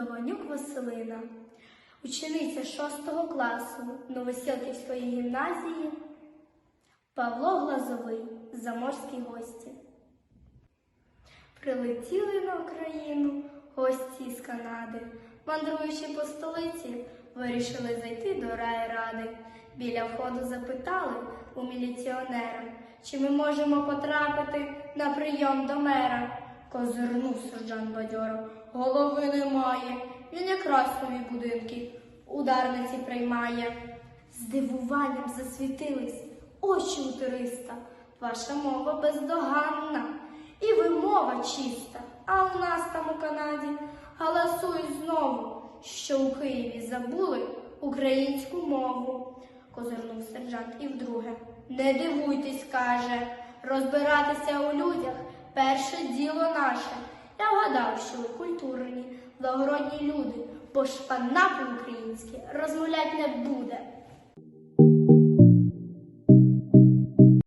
Романюк Василина, учениця 6 класу Новосілківської гімназії, Павло Глазовий, заморські гості. Прилетіли на Україну гості з Канади, мандруючи по столиці, вирішили зайти до райради. Біля входу запитали у міліціонера, чи ми можемо потрапити на прийом до мера. Козирнув сержант бадьоро. Голови немає. Він якраз нові будинки ударниці приймає. Здивуванням засвітились очі у туриста. Ваша мова бездоганна і вимова чиста. А у нас там у Канаді галасують знову, що у Києві забули українську мову. Козирнув сержант і вдруге. Не дивуйтесь, каже, розбиратися у людях перше діло наше. Я вгадав, що ви культурні, благородні люди, бо шпана по-українськи розмовлять не буде.